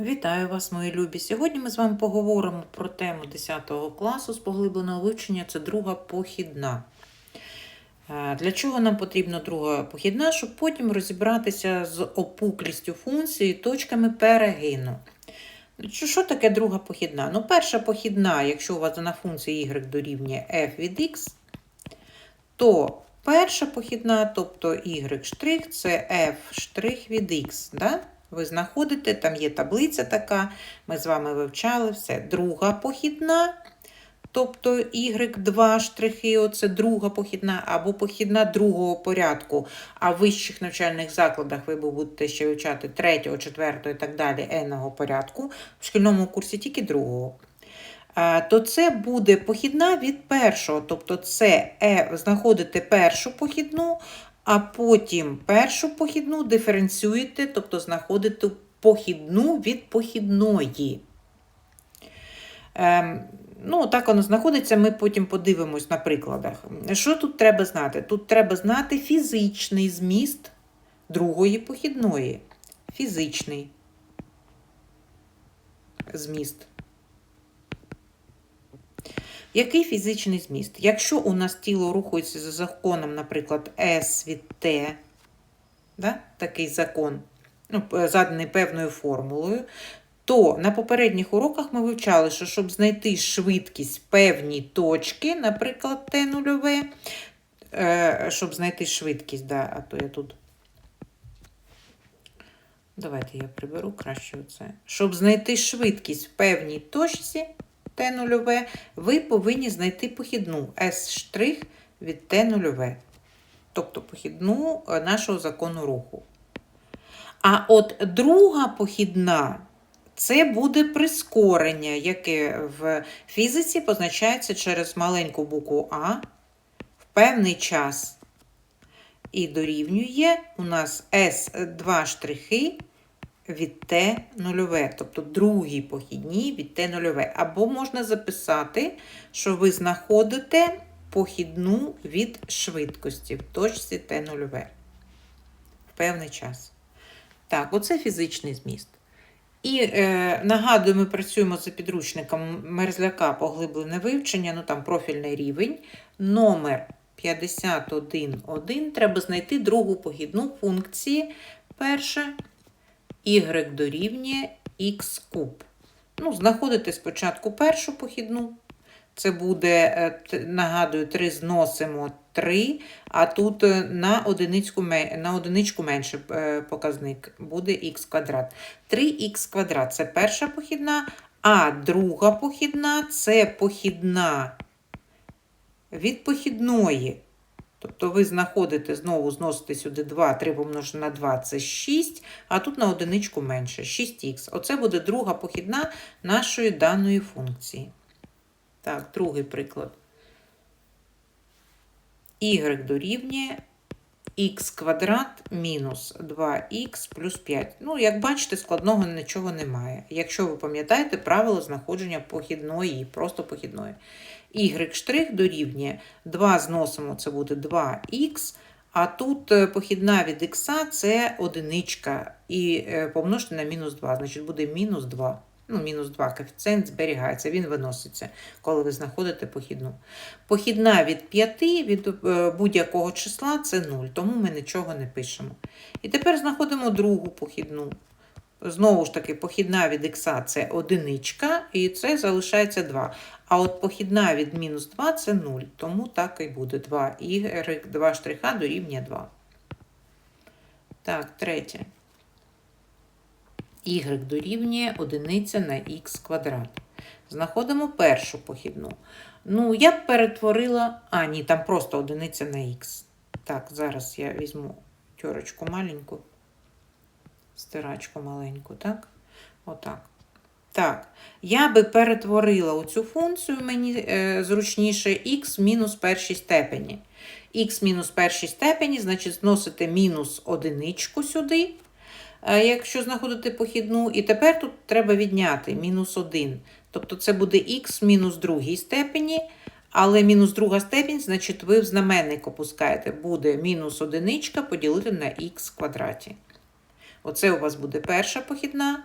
Вітаю вас, мої любі! Сьогодні ми з вами поговоримо про тему 10 класу з поглибленого вивчення це друга похідна. Е, Для чого нам потрібна друга похідна? Щоб потім розібратися з опуклістю функції точками перегину. Що таке друга похідна? Ну, перша похідна, якщо у вас на функції y дорівнює f від x, то перша похідна, тобто y' це f' від x. Да? Ви знаходите, там є таблиця така, ми з вами вивчали все. Друга похідна, тобто y2 штрихи, оце друга похідна, або похідна другого порядку. А в вищих навчальних закладах ви будете ще вивчати третього, четвертого і так далі енного порядку. В шкільному курсі тільки другого. То це буде похідна від першого, тобто це е, знаходите першу похідну, а потім першу похідну диференціюєте, тобто знаходите похідну від похідної. Ем, ну, так воно знаходиться, ми потім подивимось на прикладах. Що тут треба знати? Тут треба знати фізичний зміст другої похідної. Фізичний зміст. Який фізичний зміст? Якщо у нас тіло рухається за законом, наприклад, S від T, да? такий закон, ну, заданий певною формулою, то на попередніх уроках ми вивчали, що щоб знайти швидкість певні точки, наприклад, Т нульове, е, щоб знайти швидкість, да, а то я тут. Давайте я приберу краще оце. Щоб знайти швидкість в певній точці Т нульове, ви повинні знайти похідну S' від Т нульове. Тобто похідну нашого закону руху. А от друга похідна це буде прискорення, яке в фізиці позначається через маленьку букву А в певний час. І дорівнює у нас S2 штрихи від Т нульове, тобто другій похідній від Т нульове. Або можна записати, що ви знаходите похідну від швидкості в точці Т нульове в певний час. Так, оце фізичний зміст. І е, нагадую, ми працюємо за підручником мерзляка поглиблене вивчення, ну там профільний рівень. Номер 51.1. Треба знайти другу похідну функції. Перше y дорівнює x куб. Ну, знаходите спочатку першу похідну. Це буде, нагадую, 3 зносимо 3, а тут на одиничку, на одиничку менше показник буде х квадрат. 3х квадрат це перша похідна, а друга похідна це похідна від похідної. Тобто ви знаходите, знову зносите сюди 2, 3 помножити на 2 це 6, а тут на одиничку менше 6х. Оце буде друга похідна нашої даної функції. Так, другий приклад. y дорівнює х квадрат мінус 2х плюс 5. Ну, як бачите, складного нічого немає. Якщо ви пам'ятаєте правило знаходження похідної, просто похідної. Y' дорівнює 2 зносимо, це буде 2х, а тут похідна від х це одиничка, і помножити на мінус 2, значить буде мінус 2. Ну, мінус 2 коефіцієнт зберігається, він виноситься, коли ви знаходите похідну. Похідна від 5 від будь-якого числа це 0, тому ми нічого не пишемо. І тепер знаходимо другу похідну. Знову ж таки, похідна від х це одиничка, і це залишається 2. А от похідна від мінус 2 це 0, тому так і буде 2. Y 2 штриха дорівнює 2. Так, третє y дорівнює 1 на х квадрат. Знаходимо першу похідну. Ну, я б перетворила. А, ні, там просто 1 на х. Так, зараз я візьму тьорочку маленьку, стирачку маленьку, так? Отак. Так, я би перетворила оцю функцію, мені е, зручніше, х мінус першій степені. х мінус першій степені, значить, зносите мінус одиничку сюди якщо знаходити похідну, і тепер тут треба відняти мінус 1. Тобто це буде х мінус другій степені, але мінус друга степінь, значить, ви в знаменник опускаєте, буде мінус одиничка поділити на х квадраті. Оце у вас буде перша похідна.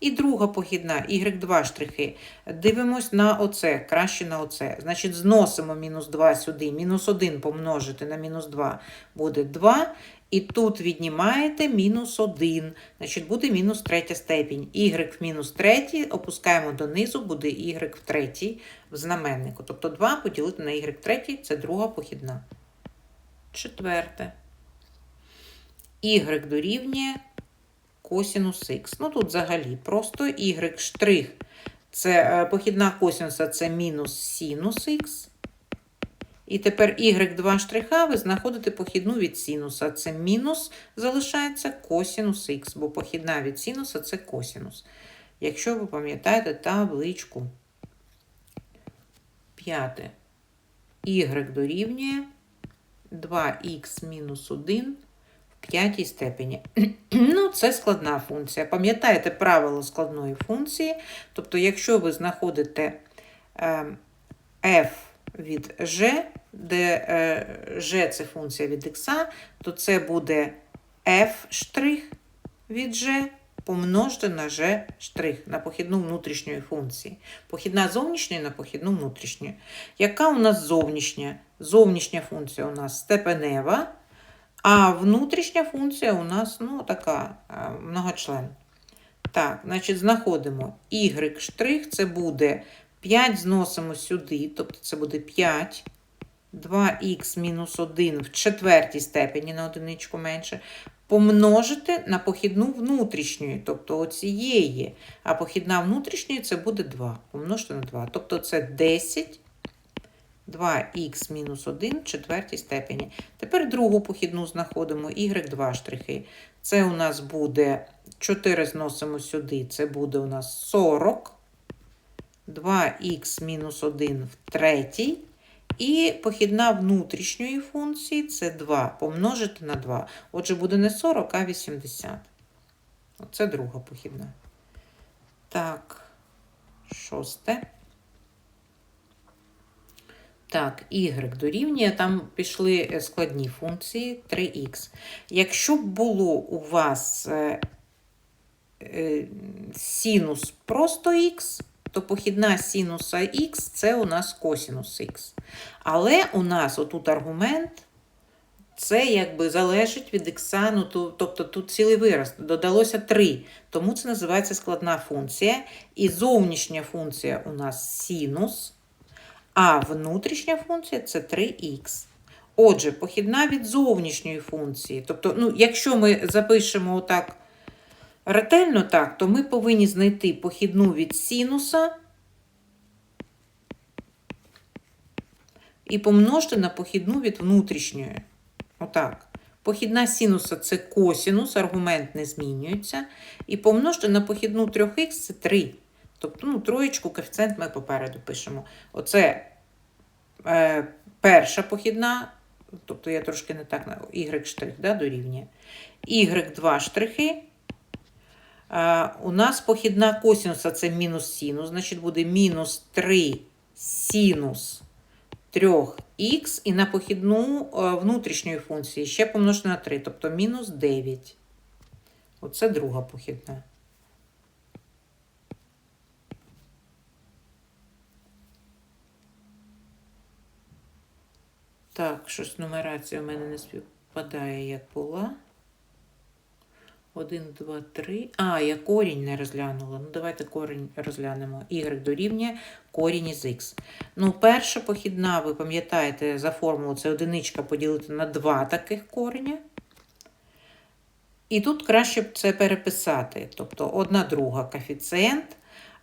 І друга похідна, y2 штрихи. Дивимось на оце, краще на оце. Значить, зносимо мінус 2 сюди, мінус 1 помножити на мінус 2 буде 2. І тут віднімаєте мінус 1, значить буде мінус третя степінь. y в мінус третій, опускаємо донизу, буде y в третій в знаменнику. Тобто 2 поділити на y в третій – це друга похідна. Четверте. y дорівнює косінус х. Ну тут взагалі просто y штрих. Це е, похідна косінуса це мінус синус х. І тепер y2 штриха ви знаходите похідну від синуса. Це мінус залишається косінус х, бо похідна від синуса це косінус. Якщо ви пам'ятаєте табличку. П'яте. y дорівнює 2х мінус 1 в п'ятій степені. ну, це складна функція. Пам'ятаєте правило складної функції. Тобто, якщо ви знаходите е, f від g, де е, g це функція від x, то це буде f від g помножити на g на похідну внутрішньої функції. Похідна зовнішня на похідну внутрішню. Яка у нас зовнішня? Зовнішня функція у нас степенева, а внутрішня функція у нас ну, така многочлен. Так, значить, знаходимо y це буде 5 зносимо сюди, тобто це буде 5. 2х мінус 1 в четвертій степені на одиничку менше, помножити на похідну внутрішньої, тобто оцієї. А похідна внутрішньої це буде 2. Помножити на 2. Тобто це 10. 2х мінус 1 в четвертій степені. Тепер другу похідну знаходимо y2 штрихи. Це у нас буде 4 зносимо сюди, це буде у нас 40. 2х мінус 1 в третій. І похідна внутрішньої функції це 2 помножити на 2. Отже, буде не 40, а 80. Оце друга похідна. Так, шосте. Так, y дорівнює, там пішли е, складні функції 3х. Якщо б було у вас е, е, синус просто х, то похідна синуса х це у нас косинус х. Але у нас отут аргумент, це якби залежить від х, ну, то, тобто тут цілий вираз, додалося 3, тому це називається складна функція. І зовнішня функція у нас синус, а внутрішня функція це 3х. Отже, похідна від зовнішньої функції. Тобто, ну, якщо ми запишемо отак ретельно так, то ми повинні знайти похідну від синуса і помножити на похідну від внутрішньої. Отак. Похідна синуса це косінус, аргумент не змінюється. І помножити на похідну 3х це 3. Тобто, ну, троєчку коефіцієнт ми попереду пишемо. Оце е, перша похідна, тобто я трошки не так y штрих да, дорівнює. y2 штрихи. Е, у нас похідна косінуса це мінус синус, значить буде мінус 3 синус 3х, і на похідну е, внутрішньої функції ще помножити на 3, тобто мінус 9. Оце друга похідна. Так, щось нумерація у мене не співпадає, як була. 1, 2, 3. А, я корінь не розглянула. Ну, давайте корінь розглянемо. Y дорівнює корінь із х. Ну, перша похідна, ви пам'ятаєте, за формулу це одиничка поділити на два таких кореня. І тут краще б це переписати. Тобто одна друга коефіцієнт.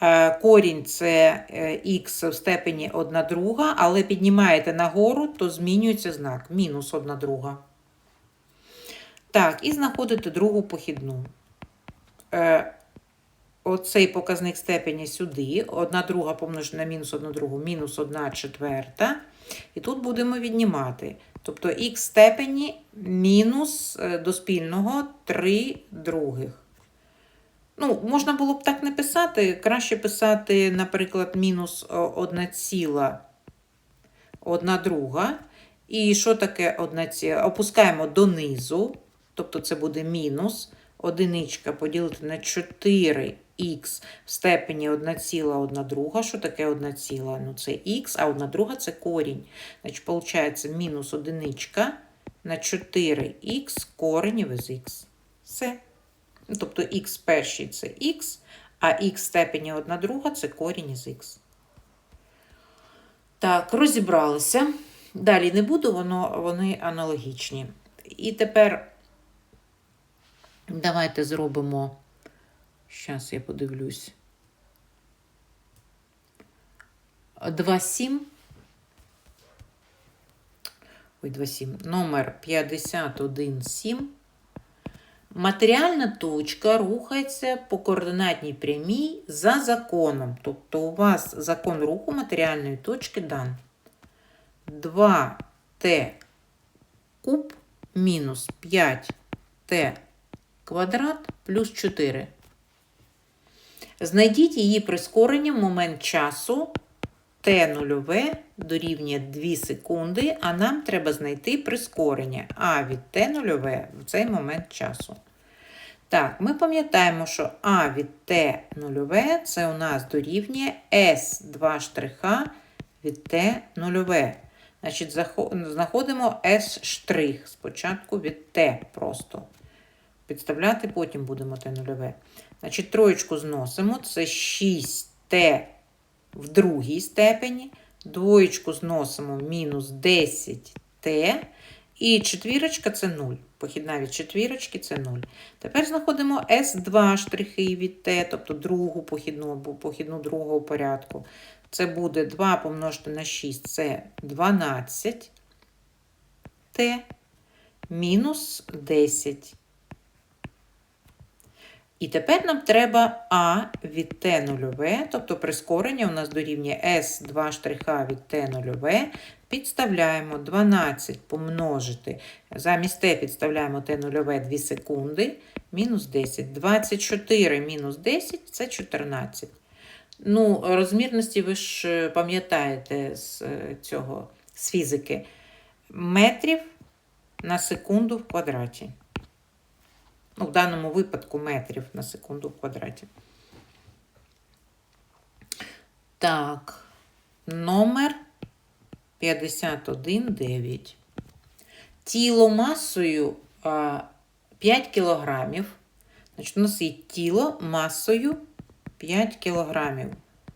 Е, корінь це х в степені 1 друга, але піднімаєте нагору, то змінюється знак. Мінус 1 друга. Так, і знаходите другу похідну. Е, Оцей показник степені сюди. Одна друга помножена на мінус одну другу, мінус одна четверта. І тут будемо віднімати. Тобто х степені мінус е, до спільного 3 других. Ну, можна було б так не писати. Краще писати, наприклад, мінус 1 ціла 1 друга. І що таке 1 ціла? Опускаємо донизу. Тобто це буде мінус одиничка поділити на 4х в степені 1,1 друга. Що таке 1 ціла? Ну, це х, а 1 друга це корінь. Значить, виходить, мінус одиничка на 4х коренів із х. Все. Тобто х перший це х, а х в степені 1 друга це корінь із х. Так, розібралися. Далі не буду, воно, вони аналогічні. І тепер давайте зробимо. Зараз я подивлюсь. 2,7. Ой, 2,7. Номер 51,7. Матеріальна точка рухається по координатній прямій за законом. Тобто у вас закон руху матеріальної точки дан. 2t куб мінус 5t квадрат плюс 4. Знайдіть її прискорення в момент часу t нульове дорівнює 2 секунди, а нам треба знайти прискорення а від t нульове в цей момент часу. Так, ми пам'ятаємо, що а від t нульове це у нас дорівнює s2 штриха від t нульове. Значить, знаходимо S штрих спочатку від T просто. Підставляти потім будемо T нульове. Значить, троєчку зносимо. Це 6T в другій степені. Двоєчку зносимо мінус 10T. І четвірочка це 0. Похідна від четвірочки це 0. Тепер знаходимо S2 штрихи від T, тобто другу похідну або похідну другого порядку. Це буде 2 помножити на 6, це 12 Т мінус 10. І тепер нам треба А від Т нульове, тобто прискорення у нас дорівнює С2 штриха від Т нульове. Підставляємо 12 помножити. Замість Т підставляємо Т нульове 2 секунди, мінус 10. 24 мінус 10 це 14. Ну, розмірності ви ж е, пам'ятаєте з е, цього, з фізики. Метрів на секунду в квадраті. Ну, в даному випадку метрів на секунду в квадраті. Так, номер 51,9. Тіло масою 5 кілограмів. Значить, у нас є тіло масою 5 кілограмів.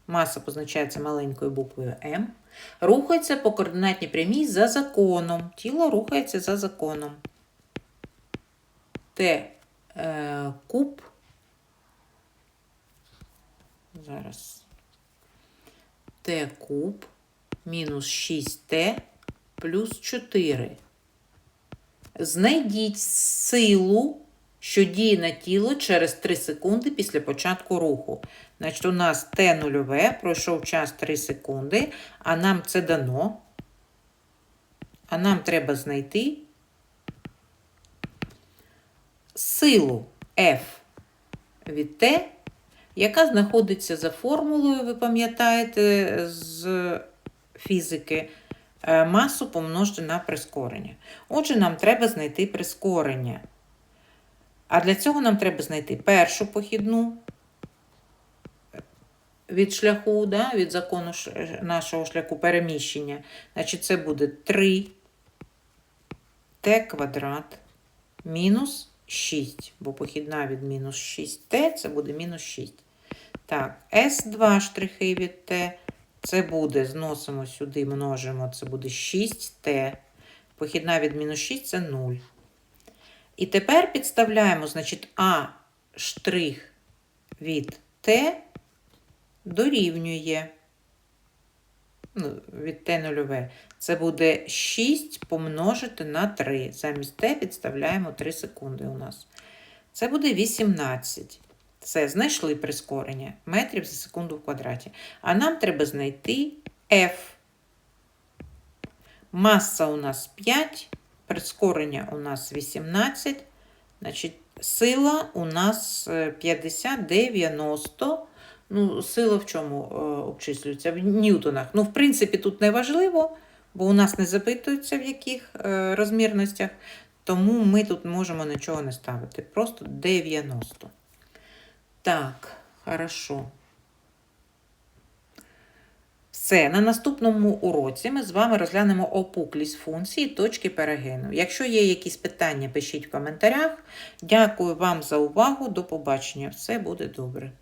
Маса позначається маленькою буквою М. Рухається по координатній прямій за законом. Тіло рухається за законом. Т е, куб. Зараз. Т куб мінус 6Т плюс 4. Знайдіть силу що діє на тіло через 3 секунди після початку руху. Значить, у нас Т нульове, пройшов час 3 секунди, а нам це дано. А нам треба знайти силу F від Т, яка знаходиться за формулою, ви пам'ятаєте, з фізики, е, масу помножити на прискорення. Отже, нам треба знайти прискорення. А для цього нам треба знайти першу похідну від шляху, да, від закону нашого шляху переміщення. Значить, це буде 3 t квадрат мінус 6, бо похідна від мінус 6t це буде мінус 6. Так, S2 штрихи від t. Це буде, зносимо сюди, множимо, це буде 6t. Похідна від мінус 6 це 0. І тепер підставляємо, значить, А штрих від Т дорівнює ну, від Т нульове. Це буде 6 помножити на 3. Замість Т підставляємо 3 секунди у нас. Це буде 18. Все, знайшли прискорення метрів за секунду в квадраті. А нам треба знайти F. Маса у нас 5. Прискорення у нас 18. Значить, сила у нас 50-90. Е, ну, Сила в чому е, обчислюється? В ньютонах. Ну, в принципі, тут не важливо, бо у нас не запитується, в яких е, розмірностях. Тому ми тут можемо нічого не ставити. Просто 90. Так, хорошо. Все, на наступному уроці ми з вами розглянемо опуклість функції точки перегину. Якщо є якісь питання, пишіть в коментарях. Дякую вам за увагу. До побачення. Все буде добре.